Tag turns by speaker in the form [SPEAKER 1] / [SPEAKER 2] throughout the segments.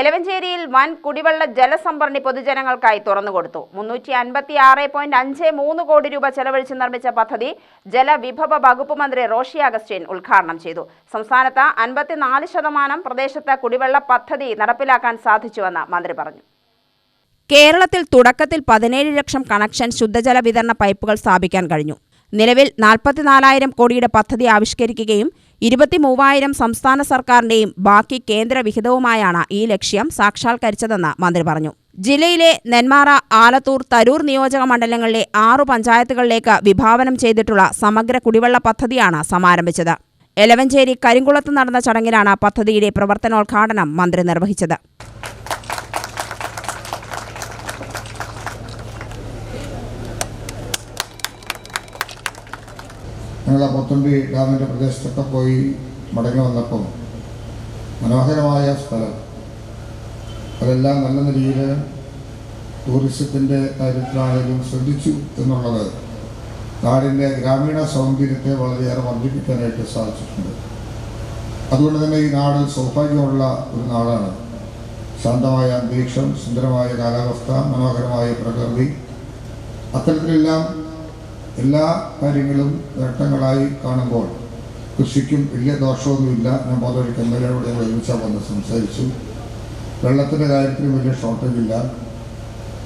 [SPEAKER 1] എലവഞ്ചേരിയിൽ വൻ കുടിവെള്ള ജലസംഭരണി പൊതുജനങ്ങൾക്കായി തുറന്നുകൊടുത്തു. മുന്നൂറ്റി അൻപത്തി ആറ് പോയിന്റ് അഞ്ച് മൂന്ന് കോടി രൂപ ചെലവഴിച്ച് നിർമ്മിച്ച പദ്ധതി ജലവിഭവ വകുപ്പ് മന്ത്രി റോഷി അഗസ്റ്റ്യൻ ഉദ്ഘാടനം ചെയ്തു. സംസ്ഥാനത്ത് അൻപത്തിനാല് ശതമാനം പ്രദേശത്ത് കുടിവെള്ള പദ്ധതി നടപ്പിലാക്കാൻ സാധിച്ചുവെന്ന് മന്ത്രി പറഞ്ഞു. കേരളത്തിൽ തുടക്കത്തിൽ പതിനേഴ് ലക്ഷം കണക്ഷൻ ശുദ്ധജല വിതരണ പൈപ്പുകൾ സ്ഥാപിക്കാൻ കഴിഞ്ഞു. നിലവിൽ നാൽപ്പത്തിനാലായിരം കോടിയുടെ പദ്ധതി ആവിഷ്കരിക്കുകയും ഇരുപത്തിമൂവായിരം സംസ്ഥാന സർക്കാരിന്റെയും ബാക്കി കേന്ദ്ര വിഹിതവുമായാണ് ഈ ലക്ഷ്യം സാക്ഷാത്കരിച്ചതെന്ന് മന്ത്രി പറഞ്ഞു. ജില്ലയിലെ നെന്മാറ ആലത്തൂർ തരൂർ നിയോജക മണ്ഡലങ്ങളിലെ ആറു പഞ്ചായത്തുകളിലേക്ക് വിഭാവനം ചെയ്തിട്ടുള്ള സമഗ്ര കുടിവെള്ള പദ്ധതിയാണ് സമാരംഭിച്ചത്. എലവഞ്ചേരി കരിങ്കുളത്ത് നടന്ന ചടങ്ങിലാണ് പദ്ധതിയുടെ പ്രവർത്തനോദ്ഘാടനം മന്ത്രി നിർവഹിച്ചത്.
[SPEAKER 2] ഞങ്ങൾ ആ പൊത്തുണ്ടി ഡാമിന്റെ പ്രദേശത്തൊക്കെ പോയി മടങ്ങി വന്നപ്പം മനോഹരമായ സ്ഥലം. അതെല്ലാം നല്ല നിലയിൽ ടൂറിസത്തിന്റെ കാര്യത്തിലാണെങ്കിലും ശ്രദ്ധിച്ചു എന്നുള്ളത് നാടിന്റെ ഗ്രാമീണ സൗന്ദര്യത്തെ വളരെയേറെ വർദ്ധിപ്പിക്കാനായിട്ട് സാധിച്ചിട്ടുണ്ട്. അതുകൊണ്ട് തന്നെ ഈ നാട് സൗഭാഗ്യമുള്ള ഒരു നാടാണ്. ശാന്തമായ അന്തരീക്ഷം സുന്ദരമായ കാലാവസ്ഥ മനോഹരമായ പ്രകൃതി. അത്തരത്തിലെല്ലാം എല്ലാ കാര്യങ്ങളും നേട്ടങ്ങളായി കാണുമ്പോൾ കൃഷിക്കും വലിയ ദോഷമൊന്നുമില്ല. ഞാൻ പോലൊരു കമ്പനിയോട് ഒരുമിച്ച് വന്ന് സംസാരിച്ചു. വെള്ളത്തിന്റെ കാര്യത്തിൽ വലിയ ഷോർട്ടേജ് ഇല്ല.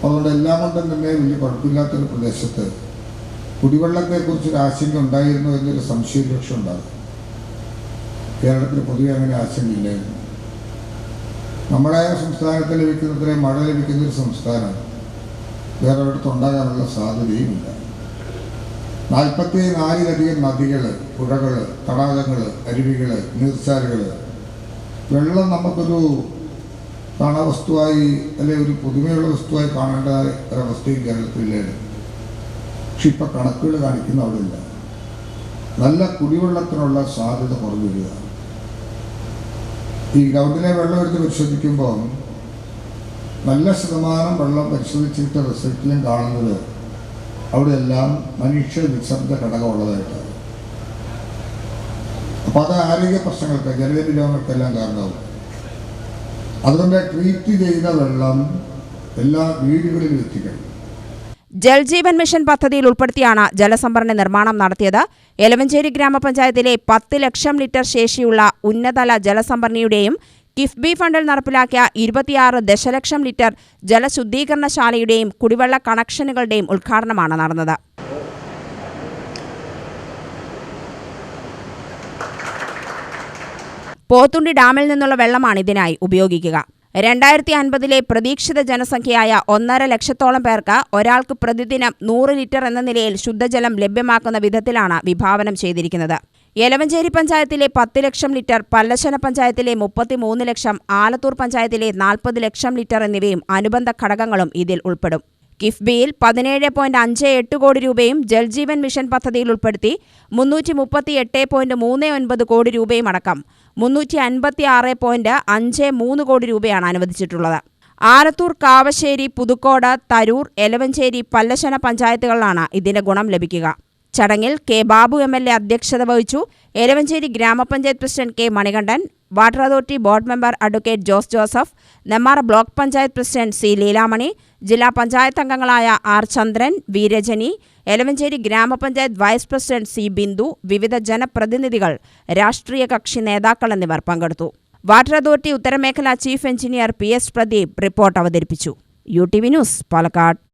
[SPEAKER 2] അതുകൊണ്ട് എല്ലാം കൊണ്ടും തന്നെ വലിയ കുഴപ്പമില്ലാത്തൊരു പ്രദേശത്ത് കുടിവെള്ളത്തെക്കുറിച്ചൊരു ആശങ്ക ഉണ്ടായിരുന്നു എന്നൊരു സംശയരക്ഷ ഉണ്ടാകും കേരളത്തിൽ പൊതുവെ അങ്ങനെ ആശങ്കയില്ലായിരുന്നു നമ്മുടെ സംസ്ഥാനത്ത് ലഭിക്കുന്നത്രയും മഴ ലഭിക്കുന്ന ഒരു സംസ്ഥാനം വേറെ ഒരിടത്തുണ്ടാകാനുള്ള സാധ്യതയുമില്ല. നാൽപ്പത്തി നാലിലധികം നദികൾ പുഴകൾ തടാകങ്ങൾ അരുവികൾ നീർച്ചാലുകൾ വെള്ളം നമുക്കൊരു കാണാവസ്തുവായി അല്ലെങ്കിൽ ഒരു പുതുമയുള്ള വസ്തുവായി കാണേണ്ട ഒരവസ്ഥയും കേരളത്തിലില്ലായിരുന്നു പക്ഷെ ഇപ്പം കണക്കുകൾ കാണിക്കുന്ന അവിടെ ഇല്ല നല്ല കുടിവെള്ളത്തിനുള്ള സാധ്യത കുറഞ്ഞു വരിക. ഈ ഗ്രൗണ്ടിലെ വെള്ളം എടുത്ത് പരിശോധിക്കുമ്പോൾ നല്ല ശതമാനം വെള്ളം പരിശോധിച്ചിട്ട് റിസൾട്ടിലും കാണുന്നത് അവിടെയെല്ലാം മനുഷ്യ വിസർജ ഘടകമുള്ളതായിട്ട്. അപ്പോൾ അത് ആരോഗ്യ പ്രശ്നങ്ങൾക്ക് ജലവേദി രോഗങ്ങൾക്കെല്ലാം കാരണമാവും. അതുകൊണ്ട് ട്രീറ്റ് ചെയ്ത വെള്ളം എല്ലാ വീടുകളിലും എത്തിക്കണം.
[SPEAKER 1] ജൽജീവൻ മിഷൻ പദ്ധതിയിൽ ഉൾപ്പെടുത്തിയാണ് ജലസംഭരണ നിർമ്മാണം നടത്തിയത്. എലവഞ്ചേരി ഗ്രാമപഞ്ചായത്തിലെ പത്ത് ലക്ഷം ലിറ്റർ ശേഷിയുള്ള ഉന്നതല ജലസംഭരണിയുടെയും കിഫ്ബി ഫണ്ടിൽ നടപ്പിലാക്കിയ ഇരുപത്തിയാറ് ദശലക്ഷം ലിറ്റർ ജലശുദ്ധീകരണശാലയുടെയും കുടിവെള്ള കണക്ഷനുകളുടെയും ഉദ്ഘാടനമാണ് നടന്നത്. പോത്തുണ്ടി ഡാമിൽ നിന്നുള്ള വെള്ളമാണ് ഇതിനായി ഉപയോഗിക്കുക. രണ്ടായിരത്തി അൻപതിലെ പ്രതീക്ഷിത ജനസംഖ്യയായ ഒന്നര ലക്ഷത്തോളം പേർക്ക് ഒരാൾക്ക് പ്രതിദിനം നൂറ് ലിറ്റർ എന്ന നിലയിൽ ശുദ്ധജലം ലഭ്യമാക്കുന്ന വിധത്തിലാണ് വിഭാവനം ചെയ്തിരിക്കുന്നത്. യലവഞ്ചേരി പഞ്ചായത്തിലെ പത്ത് ലക്ഷം ലിറ്റർ പല്ലശന പഞ്ചായത്തിലെ മുപ്പത്തിമൂന്ന് ലക്ഷം ആലത്തൂർ പഞ്ചായത്തിലെ നാൽപ്പത് ലക്ഷം ലിറ്റർ എന്നിവയും അനുബന്ധ ഘടകങ്ങളും ഇതിൽ ഉൾപ്പെടും. കിഫ്ബിയിൽ പതിനേഴ് പോയിന്റ് അഞ്ച് എട്ട് കോടി രൂപയും ജൽജീവൻ മിഷൻ പദ്ധതിയിൽ ഉൾപ്പെടുത്തി മുന്നൂറ്റി മുപ്പത്തി എട്ട് പോയിന്റ് മൂന്ന് ഒൻപത് കോടി രൂപയും അടക്കം മുന്നൂറ്റി അൻപത്തി ആറ് പോയിന്റ് അഞ്ച് മൂന്ന് കോടി രൂപയാണ് അനുവദിച്ചിട്ടുള്ളത്. ആലത്തൂർ കാവശ്ശേരി പുതുക്കോട് തരൂർ എലവഞ്ചേരി പല്ലശന പഞ്ചായത്തുകളിലാണ് ഇതിന്റെ ഗുണം ലഭിക്കുക. ചടങ്ങിൽ K Babu M L A അധ്യക്ഷത വഹിച്ചു. Eravancheri grama panchayat president K Manikandan water authority board member advocate Jose Joseph Nemmara block panchayat president C Leelamani ജില്ലാ പഞ്ചായത്ത് അംഗങ്ങളായ R Chandran V Rajani Elavanchery grama panchayat vice president C Bindu വിവിധ ജനപ്രതിനിധികൾ രാഷ്ട്രീയ കക്ഷി നേതാക്കൾ എന്നിവർ പങ്കെടുത്തു. Water authority ഉത്തരമേഖല chief engineer P S Pradeep report അവതരിപ്പിച്ചു. U T V news Palakkad.